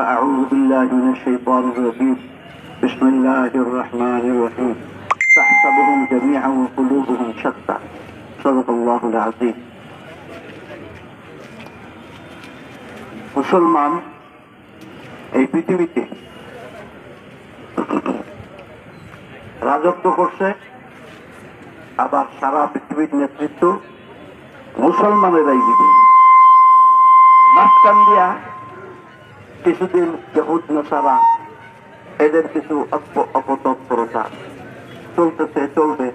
فأعوذ بالله من الشيطان الرجيم بسم الله الرحمن الرحيم تحسبهم جميعا وقلوبهم شتى صدق الله العظيم মুসলমান এই পৃথিবীতে রাজত্ব করছে আবার সারা পৃথিবীর নেতৃত্ব মুসলমানেরাই দিবে মাঝখান দিয়া কিছুদিন যহুদ নসারা এদের কিছু অপ- অপতৎপরতা চলতেছে চলবে।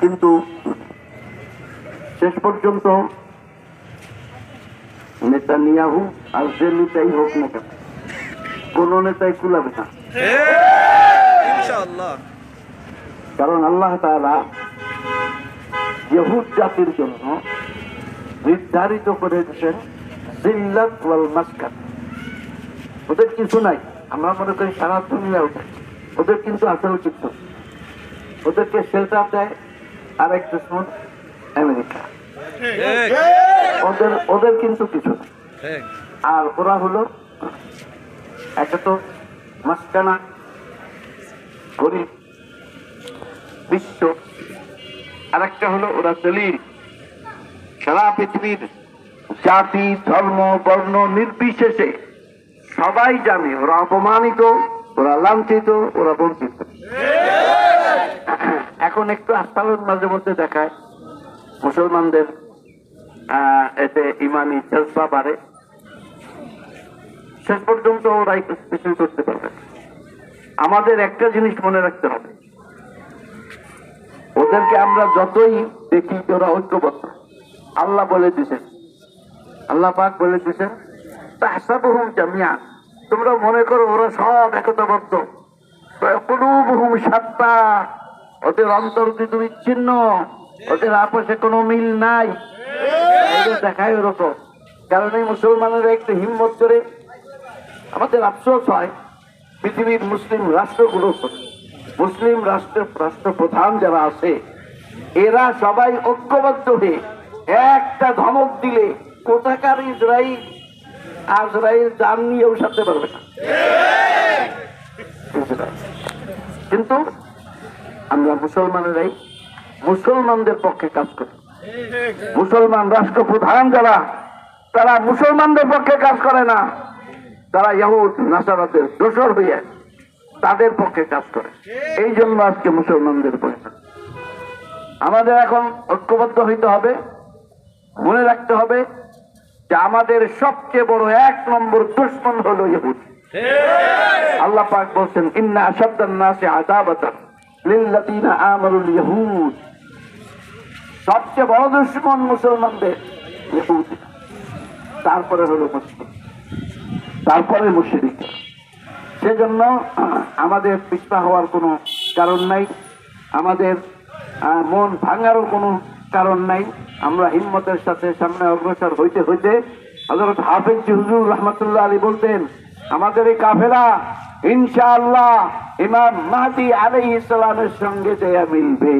কিন্তু শেষ পর্যন্ত নেতা নিয়াহু আর যে নেতাই হোক না কেন কোন নেতাই কুলাবে না। কারণ আল্লাহ তাআলা ইহুদ জাতির জন্য নির্ধারিত করে দিয়েছেন জিল্লাত ওয়াল মাসকাত। ওদের কিছু নাই। আমরা মনে করি সারা দুনিয়া ওদের। ওদের কিন্তু আসলে কিছু ওদেরকে শেল্টার দেয় আরেক দুশ্মন আমেরিকা। ওদের ওদের কিন্তু কিছু আর ওরা হলো একটা তো মাস্কানা গরিব বিশ্ব। আর একটা হলো ওরা দলিল। সারা পৃথিবীর জাতি, ধর্ম, বর্ণ নির্বিশেষে সবাই জানে, ওরা অপমানিত, ওরা লাঞ্ছিত, ওরা বঞ্চিত। এখন একটু আস্থালন মাঝে মধ্যে দেখায়, মুসলমানদের এতে ইমানি জজবা বাড়ে। শেষ পর্যন্ত ওরা কিছুই করতে পারবে। আমাদের একটা জিনিস মনে রাখতে হবে। ওদেরকে আমরা যতই দেখি ওরা ঐক্যবদ্ধ, আল্লাহ বলে দিছেন আল্লাহ পাক বলে দিছেন তাহসাবহুম জামিয়া তোমরা মনে করো ওরা সব একতাবদ্ধ। কুলুবহুম সাত্তা ওদের অন্তর কিন্তু বিচ্ছিন্ন। ওদের আপসে কোনো মিল নাই। দেখায় ওরকম। কারণ এই মুসলমানেরা একটু হিম্মত করে আমাদের আফসোস হয়, পৃথিবীর মুসলিম রাষ্ট্রগুলো মুসলিম রাষ্ট্র রাষ্ট্রপ্রধান যারা আছে, এরা সবাই ঐক্যবদ্ধ হয়ে একটা ধমক দিলে কোথাকার ইসরায়েল আজরাইল যান নিয়েও সারতে পারবে না। কিন্তু আমরা মুসলমানেরাই মুসলমানদের পক্ষে কাজ করি। মুসলমান রাষ্ট্রপ্রধান যারা, তারা মুসলমানদের পক্ষে কাজ করে না। তারা ইহুদ নাসারাদের দোষর হয়ে তাদের পক্ষে কাজ করে। এই জন্য আজকে মুসলমানদের পরিণত আমাদের এখন ঐক্যবদ্ধ হইতে হবে, মনে রাখতে হবে যে আমাদের সবচেয়ে বড় এক নম্বর দুশ্মন হলো ইহুদ। আল্লাহ পাক বলছেন ইন্না আসাদ্দান নাসি আদাবাতান লিল্লাযিনা আমানুল ইহুদ। সবচেয়ে বড় দুশ্মন মুসলমানদের ইহুদ। তারপরে হলো মুসলিম। তারপরে মুশরিক সেজন্য আমাদের পিছপা হওয়ার কোনো কারণ নাই। আমাদের মন ভাঙারও কোনো কারণ নাই। আমরা হিম্মতের সাথে সামনে অগ্রসর হইতে হইতে হজরত হাফিজ হুজুর রহমতুল্লাহ আলী বলতেন, আমাদের এই কাফেলা, ইনশাআল্লাহ ইমাম মাহদি আলাই ইসলামের সঙ্গে দেয়া মিলবে।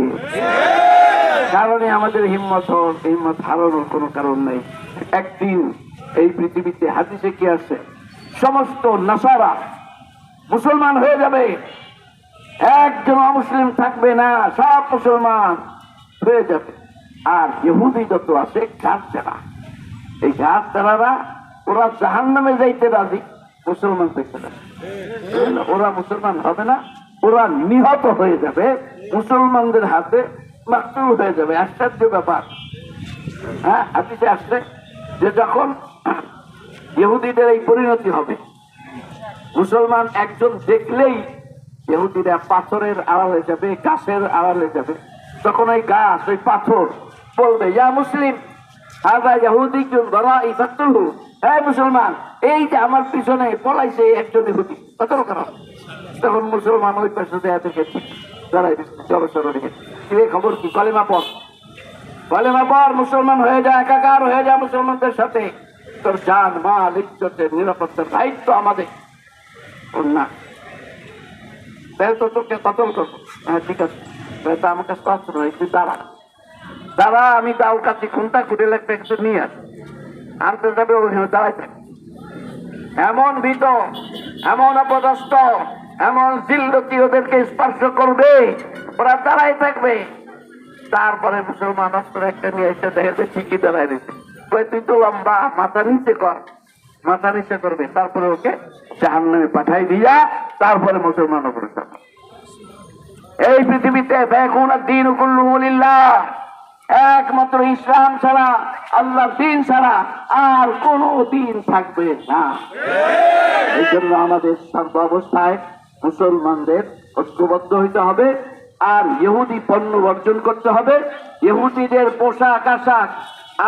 কারণে আমাদের হিম্মত হিম্মত হারানোর কোনো কারণ নেই। একদিন এই পৃথিবীতে হাদিসে কি আছে? সমস্ত নাসারা মুসলমান হয়ে যাবে। একজন অমুসলিম থাকবে না, সব মুসলমান হয়ে যাবে। আর ইহুদি যত আছে, ঘাস যারা এই ঘাস যারা ওরা জাহান নামে যাইতে রাজি, মুসলমান পেতে ওরা মুসলমান হবে না, ওরা নিহত হয়ে যাবে, মুসলমানদের হাতে মাকতুল হয়ে যাবে। আশ্চর্য ব্যাপার। হ্যাঁ হাতিতে আসছে যে যখন ইহুদিদের এই পরিণতি হবে, মুসলমান একজন দেখলেই ইহুদিরা পাথরের আড়ালে যাবে গাছের আড়ালে যাবে। তখন ওই গাছ ওই পাথর বলবে, ইয়া মুসলিম হাজা ইহুদি বড় ইফাতুহু হ্যাঁ মুসলমান, এই যে আমার পিছনে পলাইছে একজন ইহুদি, কত কারণ তখন মুসলমান ওই পাশে দেয়া থেকে হয়ে যায় একাকার হয়ে যায় মুসলমানদের সাথে। তোর জান, মাল, ইজ্জতের নিরাপত্তার দায়িত্ব আমাদের। না। কতল হ্যাঁ তাহলে তো আমার কাছে দাঁড়া। দাঁড়া, আমি দাও কাছে খুনটা খুঁটে লাগবে একটু নিয়ে আস আনতে যাবে ওই দাঁড়াই এমন ভীত, এমন অপদস্থ, এমন জিল্লতি ওদেরকে স্পর্শ করবে, ওরা দাঁড়াই থাকবে। তারপরে মুসলমান অস্ত্র একটা নিয়ে এসে দেখে যে ঠিকই দাঁড়ায় দিচ্ছে কই, তুই তো লম্বা, মাথা নিচে কর। মাথা নিচে করবে, তারপরে ওকে জাহান নামে পাঠাই দিয়া তারপরে মুসলমান উপরে এই পৃথিবীতে বেগুন দিন কুল্লুল্লাহ একমাত্র ইসলাম ছাড়া আল্লাহ দিন ছাড়া আর কোন দিন থাকবে না। এই জন্য আমাদের সর্ব অবস্থায় মুসলমানদের ঐক্যবদ্ধ হইতে হবে, আর ইহুদি পণ্য বর্জন করতে হবে। ইহুদিদের পোশাক, আশাক,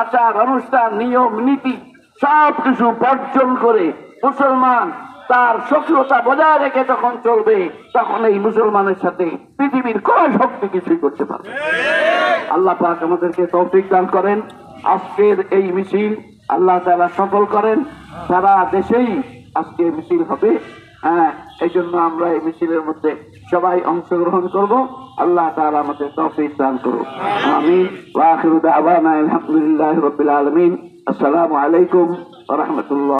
আচার, অনুষ্ঠান, নিয়ম, নীতি সব কিছু বর্জন করে মুসলমান তার সক্রিয়তা বজায় রেখে যখন চলবে, তখন এই মুসলমানের সাথে পৃথিবীর কোন শক্তি কিছুই করতে পারবে আল্লাহ পাক আমাদেরকে তৌফিক দান করেন। আজকের এই মিছিল আল্লাহ তাআলা সফল করেন। সারা দেশেই আজকে মিছিল হবে। হ্যাঁ এই জন্য আমরা এই মিছিলের মধ্যে সবাই অংশগ্রহণ করব। আল্লাহ তাআলা আমাদের তৌফিক দান করুন আমি আলহামদুলিল্লাহি রাব্বিল আলামিন। আসসালামু আলাইকুম রাহমাতুল্লাহ।